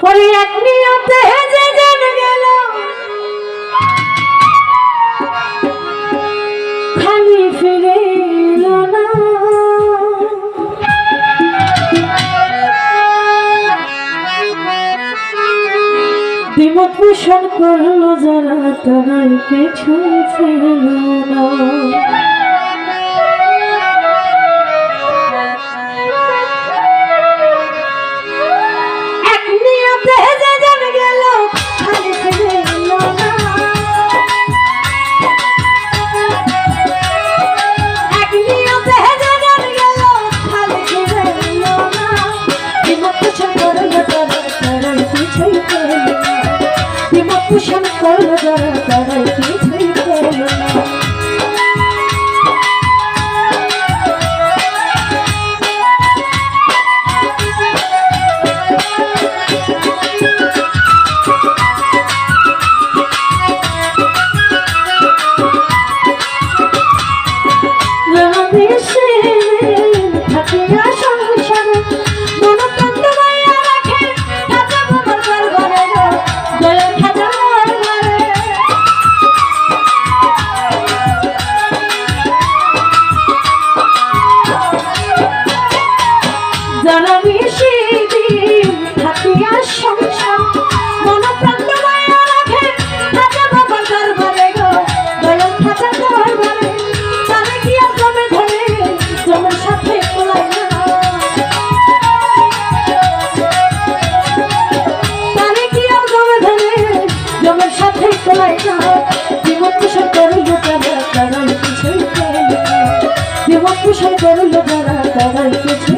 পরে এক নিয়তে যে জান গেল। খালি ফিরে এলো না। বিমত পোষণ করল যারা, তারাই কিছু ছিল না। ব্যবসা করল যারা তারাই কিছু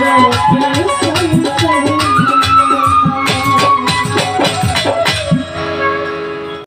না।